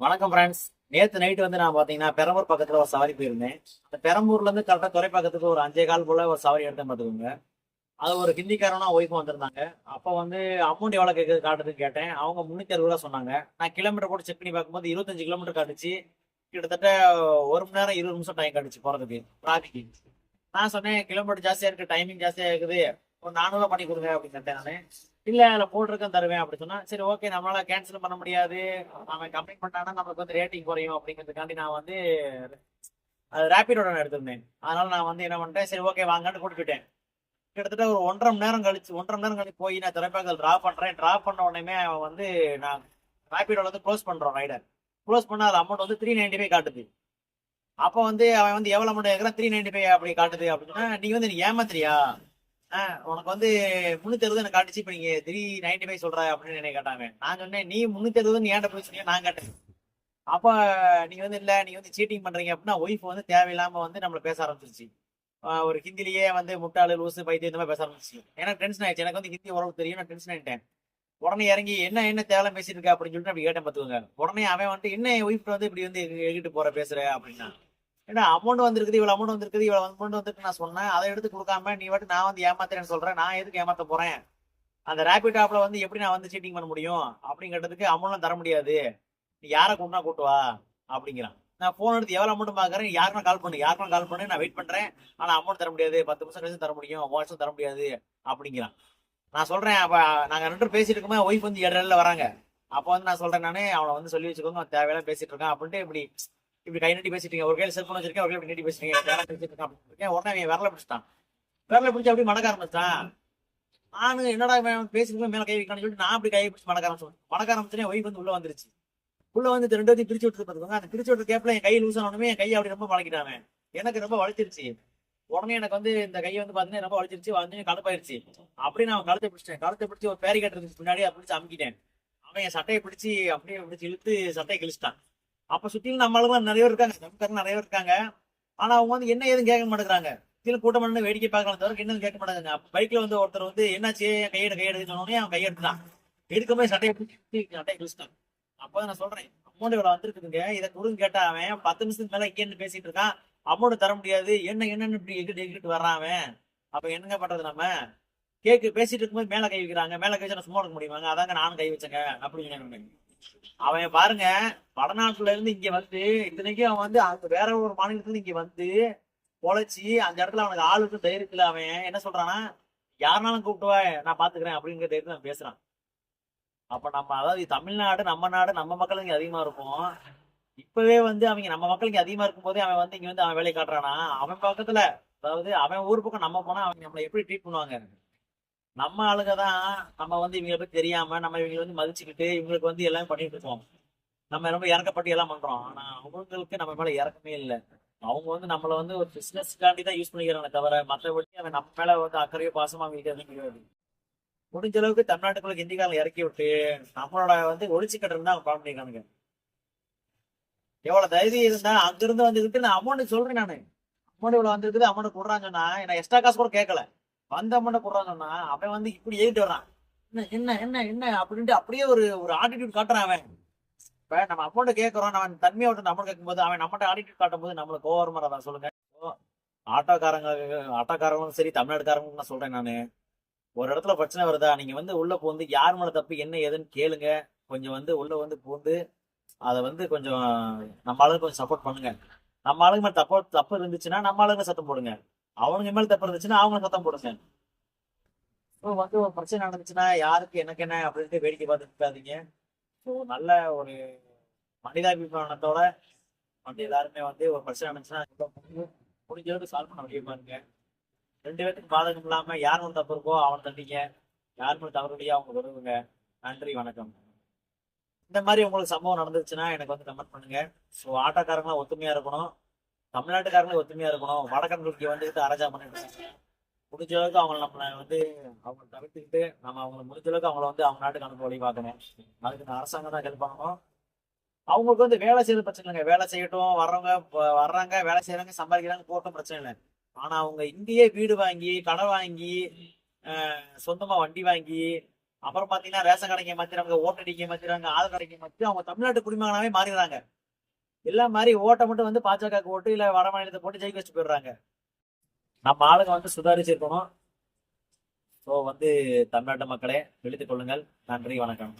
வணக்கம் ஃப்ரெண்ட்ஸ் நேற்று நைட் வந்து நான் பார்த்தீங்கன்னா பெரம்பூர் பக்கத்தில் ஒரு சவாரி போயிருந்தேன். அந்த பெரம்பூர்லேருந்து கரெக்டாக துறை பக்கத்துக்கு ஒரு அஞ்சே கால் போல் ஒரு சவாரி எடுத்தேன் பார்த்துக்கோங்க அது ஒரு ஹிந்திக்காரனா ஒய்ஃபும் வந்திருந்தாங்க. அப்போ வந்து அமௌண்ட் எவ்வளோ கேட்குது காட்டுதுன்னு கேட்டேன். அவங்க முந்நூற்றி அறுபது ரூபா சொன்னாங்க. நான் கிலோமீட்டர் போட்டு செக் பண்ணி பார்க்கும்போது இருபத்தஞ்சு கிலோமீட்டர் காட்டுச்சு. கிட்டத்தட்ட ஒரு மணி நேரம் இருபது நிமிஷம் டைம் காட்டுச்சு போகிறதுக்கு டிராஃபிக்கு நான் சொன்னேன் கிலோமீட்டர் ஜாஸ்தியாக இருக்குது டைமிங் ஜாஸ்தியாக இருக்குது. ஒரு நானூறுவா பண்ணி கொடுங்க அப்படின்னு கேட்டேன் நானு. இல்ல அதுல போட்டிருக்கேன் தருவேன் அப்படின்னு சொன்னா சரி ஓகே நம்மளால கேன்சல் பண்ண முடியாது. அவன் கம்ப்ளைண்ட் பண்ணானா நமக்கு வந்து ரேட்டிங் குறையும் அப்படிங்கிறதுக்காண்டி நான் வந்து அது ரேபிடோட நான் எடுத்திருந்தேன். அதனால நான் வந்து என்ன பண்ணிட்டேன் சரி ஓகே வாங்கன்னு கொடுத்துட்டேன் கிட்டத்தட்ட ஒரு ஒன்றரை மணி நேரம் கழிச்சு ஒன்றரை மணி நேரம் கழிச்சு போய் நான் திரைப்பாக்கல் டிராப் பண்றேன். டிராப் பண்ண உடனே அவன் வந்து நான் ரேபிடோல வந்து க்ளோஸ் பண்றோம் ரைடர் க்ளோஸ் பண்ண அது அமௌண்ட் வந்து த்ரீ நைன்டி ஃபைவ் காட்டுது. அப்போ வந்து அவன் வந்து எவ்வளவு அமௌண்ட் கேட்கறான் த்ரீ நைன்டி ஃபைவ் அப்படி காட்டுது அப்படின்னா நீ வந்து நீ ஏமாத்துறியா? உனக்கு வந்து முன்னூத்தி அறுபது எனக்கு காட்டுச்சு. இப்ப நீங்க த்ரீ நைன்டி ஃபைவ் சொல்ற அப்படின்னு என்னை கேட்டாங்க. நான் சொன்னேன் நீ முன்னூத்தி அறுபதுன்னு ஏன்ட ஏன்ட்ட போய் சொன்னீங்க நான் கேட்டேன். அப்ப நீ வந்து இல்ல நீ வந்து சீட்டிங் பண்றீங்க அப்படின்னா ஒய்ஃப் வந்து தேவையில்லாம வந்து நம்மள பேச ஆரம்பிச்சிருச்சு. ஒரு ஹிந்திலேயே வந்து முட்டாளு லூசு பைத்தியம் இந்த மாதிரி பேச ஆரம்பிச்சு எனக்கு டென்ஷன் ஆயிடுச்சு. எனக்கு வந்து ஹிந்தி ஓரளவு தெரியும். நான் டென்ஷன் ஆயிட்டேன். உடனே இறங்கி என்ன என்ன தேவை பேசிட்டு இருக்கா? அப்படின்னு சொல்லிட்டு அப்படி கேட்டேன் பார்த்துக்கோங்க உடனே அவன் வந்துட்டு என்ன ஒய்ஃப் வந்து இப்படி வந்து எகிட்டு போற பேசுற? அப்படின்னா ஏன்னா அமௌண்ட் வந்திருக்குது இவ்வளவு அமௌண்ட் வந்திருக்குது இவ்வளவு அமௌண்ட் வந்துருக்கு நான் சொன்னேன். அதை எடுத்து கொடுக்காம நீ வாட்டு நான் வந்து ஏமாத்துறேன்னு சொல்றேன் நான் எதுக்கு ஏமாத்த போறேன்? அந்த ரேபிட் ஆப்ல வந்து எப்படி நான் வந்து சீட்டிங் பண்ண முடியும்? அப்படிங்கிறதுக்கு அமௌண்ட்லாம் தர முடியாது. நீ யாரை கூட்டினா கூட்டுவா அப்படிங்கிறான். நான் போன் எடுத்து எவ்வளவு அமௌண்ட் பாக்குறேன்? யாருன்னா கால் பண்ணு யாருக்கும் கால் பண்ணு நான் வெயிட் பண்றேன். ஆனா அமௌண்ட் தர முடியாது. பத்து நிமிஷம் கழிச்சு தர முடியும். வருஷம் தர முடியாது அப்படிங்கிறான். நான் சொல்றேன் அப்ப நாங்க ரெண்டு பேசிட்டு இருக்கோமே ஒய்ஃப் வந்து இடையில வராங்க. அப்போ வந்து நான் சொல்றேன் நானே அவனை வந்து சொல்லி வச்சுக்கோங்க தேவையெல்லாம் பேசிட்டு இருக்கான் அப்படின்ட்டு இப்படி இப்படி கை நீட்டி பேசிட்டீங்க. ஒரு கையில செல்போன் வச்சிருக்கேன் ஒரு கையில நீட்டி பேசிட்டீங்க. உடனே அவன் விரல பிடிச்சிட்டான். விரல பிடிச்சி அப்படி மடக்க ஆரம்பிச்சிட்டான். நானு என்னடா இவன் பேசிட்டு மேல கை வைக்கலாம்னு சொல்லிட்டு நான் அப்படி கையை பிடிச்சி மடக்க ஆரம்பிச்சேன். மடக்க ஆரம்பிச்சனே ஒய்ஃப் வந்து உள்ள வந்துருச்சு. உள்ள வந்து ரெண்டு பேத்தையும் பிரிச்சு விட்டு பார்த்துக்கோங்க அந்த பிரிச்சு விட்டு கேப்ல என் கை லூஸ் ஆனோடனே என் கையை அப்படி ரொம்ப மடக்கிட்டான் எனக்கு ரொம்ப வலிச்சிருச்சு. உடனே எனக்கு வந்து இந்த கையை வந்து பாத்தீங்கன்னா ரொம்ப வளைச்சிருச்சு வந்து கடுப்பாயிருச்சு அப்படியே நான் அவன் கழுத்தை பிடிச்சிட்டேன். கழுத்தை பிடிச்சி ஒரு பேரி கட்டுறதுக்கு முன்னாடி அப்படி பிடிச்சி அமுக்கிட்டேன். அவன் என் சட்டையை பிடிச்சி அப்படியே பிடிச்சி இழுத்து சட்டையை கிழிச்சிட்டான். அப்ப சுத்திலும் நம்மளும் நிறைய பேர் இருக்காங்க. நமக்காரங்க நிறைய பேர் இருக்காங்க. ஆனா அவங்க வந்து என்ன ஏதும் கேட்க மாட்டேங்கிறாங்க. கீழே கூட்டம் பண்ணி வேடிக்கை பார்க்கலாம் தவிர என்னன்னு கேட்க மாட்டாங்க அப்ப பைக்ல வந்து ஒருத்தர் வந்து என்னாச்சு? கையெடு கையெடுன்னு சொன்னோடனே அவன் கையெடுத்தான் எடுக்கவே சட்டையை பிடிச்சி சட்டையை கிழிச்சிட்டான். அப்பதான் நான் சொல்றேன். அமௌண்ட் இவ்வளவு வந்திருக்குதுங்க. இதை கொடுங்க கேட்டா அவன் பத்து நிமிஷத்துக்கு மேல இங்கேன்னு பேசிட்டு இருக்கான். அமௌண்ட் தர முடியாது. என்ன என்னன்னு இப்படி எகிட்டு எகிட்டு வர்றான் அவன்? அப்ப என்னங்க பண்றது நம்ம? கேக்கு பேசிட்டு இருக்கும்போது மேல கை வைக்கிறாங்க. மேல கை வச்சா நான் சும்மா இருக்க முடியுமாங்க? அதாங்க நானும் கை வச்சேங்க. அப்படின்னு அவன் பாருங்க வடநாட்டுல இருந்து இங்க வந்து இத்தனைக்கும் அவன் வந்து அந்த வேற ஒரு மாநிலத்துல இருந்து இங்க வந்து பொழைச்சி அந்த இடத்துல அவனுக்கு ஆளுக்கு தைரியத்துல அவன். என்ன சொல்றான்னா யாருனாலும் கூப்பிட்டு நான் பாத்துக்கிறேன் அப்படிங்கிற தைரியத்துல அவன் பேசுறான். அப்ப நம்ம அதாவது தமிழ்நாடு நம்ம நாடு நம்ம மக்கள் இங்க அதிகமா இருக்கும் இப்பவே வந்து அவங்க நம்ம மக்கள் இங்க அதிகமா இருக்கும் போதே அவன் வந்து இங்க வந்து அவன் வேலையை காட்டுறானா? அவன் பக்கத்துல அதாவது அவன் ஊர் பக்கம் நம்ம போனா அவங்க நம்மளை எப்படி ட்ரீட் பண்ணுவாங்க? நம்ம ஆளுங்க தான் நம்ம வந்து இவங்களை பத்தி தெரியாம நம்ம இவங்களை வந்து மதிச்சுக்கிட்டு இவங்களுக்கு வந்து எல்லாம் பண்ணிட்டு இருக்கோம். நம்ம ரொம்ப இறக்கப்பட்டு எல்லாம் பண்றோம். ஆனா அவங்களுக்கு நம்ம மேல இறக்கமே இல்லை. அவங்க வந்து நம்மள வந்து ஒரு பிசினஸ்க்காண்டி தான் யூஸ் பண்ணிக்கிறாங்க தவிர மற்றபடி அவன் நம்ம மேல வந்து அக்கறையோ பாசமா அவங்களுக்கு எதுவும் கிடையாது. முடிஞ்ச அளவுக்கு தமிழ்நாட்டுக்குள்ள ஹிந்திக்காரங்களை இறக்கி விட்டு நம்மளோட வந்து ஒழிச்சு கட்டுறது தான் அவங்க பிளான் பண்ணிருக்கானுங்க எவ்வளவு தைரியம் இருந்தா அங்கிருந்து இருந்து நான் அமௌண்ட் சொல்றேன் நான். அமௌண்ட் இவ்வளவு வந்திருக்குது அமௌண்ட் கொடுறான்னு சொன்னா நான் எக்ஸ்ட்ரா காசு கூட கேட்கல வந்த அமௌண்ட் கொடுறான்னு சொன்னா அவன் வந்து இப்படி ஏறிட்டு வர்றான். என்ன என்ன என்ன என்ன அப்படின்ட்டு அப்படியே ஒரு ஒரு ஆட்டிடியூட் காட்டுறான் அவன். இப்ப நம்ம அமௌண்ட் கேட்கறோம் நம்ம தன்மையை விட்டு கேட்கும்போது அவன் நம்மகிட்ட ஆட்டிடியூட் காட்டும் போது நம்மளுக்கு கோவம் வரதா சொல்லுங்க. ஆட்டோக்காரங்க ஆட்டோக்காரங்களும் சரி தமிழ்நாட்டுக்காரங்களும் நான் சொல்றேன் நான். ஒரு இடத்துல பிரச்சனை வருதா? நீங்க வந்து உள்ள போந்து யார் மேல தப்பு என்ன ஏதுன்னு கேளுங்க. கொஞ்சம் வந்து உள்ள வந்து பூந்து அதை வந்து கொஞ்சம் நம்ம ஆளுங்க கொஞ்சம் சப்போர்ட் பண்ணுங்க. நம்ம ஆளுங்க மேல தப்பு தப்பு இருந்துச்சுன்னா நம்ம ஆளுங்க சத்தம் போடுங்க. அவனுங்க மேல தப்பு இருந்துச்சுன்னா அவங்க சத்தம் போடுங்க. இப்போ வந்து ஒரு பிரச்சனை நடந்துச்சுன்னா யாருக்கு எனக்கு என்ன அப்படின்ட்டு வேடிக்கை பார்த்து இருக்காதீங்க. ஸோ நல்ல ஒரு மனிதாபிமானத்தோட வந்து எல்லாருமே வந்து ஒரு பிரச்சனை நடந்துச்சுன்னா முடிஞ்ச அளவுக்கு சால்வ் பண்ண முடியுமா இருங்க ரெண்டு பேத்துக்கு பாதகம் இல்லாம யார் மேல தப்பு இருக்கோ அவனை தண்டிங்க யார் மேல தவறு இல்லையோ அவங்க உதவுங்க. நன்றி வணக்கம். இந்த மாதிரி உங்களுக்கு சம்பவம் நடந்துச்சுன்னா எனக்கு வந்து கமெண்ட் பண்ணுங்க. ஸோ ஆட்டோக்காரங்களாம் ஒத்துமையா இருக்கணும். தமிழ்நாட்டுக்காரங்களும் ஒத்துமையா இருக்கணும். வடக்கன்களுக்கு வந்துட்டு அரஜா பண்ணிட்டு முடிஞ்ச அளவுக்கு அவங்கள நம்மளை வந்து அவங்க தவிர்த்துக்கிட்டு நம்ம அவங்கள முடிஞ்ச அளவுக்கு அவங்கள வந்து அவங்க நாட்டுக்கு அனுப்ப வழி பார்க்கணும். அதுக்கு இந்த அரசாங்கம் தான் ஹெல்ப் பண்ணணும். அவங்களுக்கு வந்து வேலை செய்யறது பிரச்சனை இல்லைங்க. வேலை செய்யட்டும் வர்றவங்க வர்றாங்க வேலை செய்யறாங்க சம்பாதிக்கிறாங்க போட்டும் பிரச்சனை இல்லை. ஆனா அவங்க இங்கேயே வீடு வாங்கி கடை வாங்கி சொந்தமா வண்டி வாங்கி அப்புறம் பாத்தீங்கன்னா ரேஷன் கடைக்கு மாத்திராங்க ஓட்டடிக்க மாத்திராங்க ஆள் கடைக்கு மாத்தி அவங்க தமிழ்நாட்டு குடிமகனாவே மாறிடுறாங்க. எல்லாம் மாதிரி ஓட்டை மட்டும் வந்து பாஜக ஓட்டு இல்ல வட மாநிலத்தை போட்டு ஜெயிக்க வச்சு போயிடுறாங்க. நம்ம ஆளுங்க வந்து சுதாரிச்சிருக்கணும். ஸோ வந்து தமிழ்நாட்டு மக்களே விழித்துக் கொள்ளுங்கள். நன்றி வணக்கம்.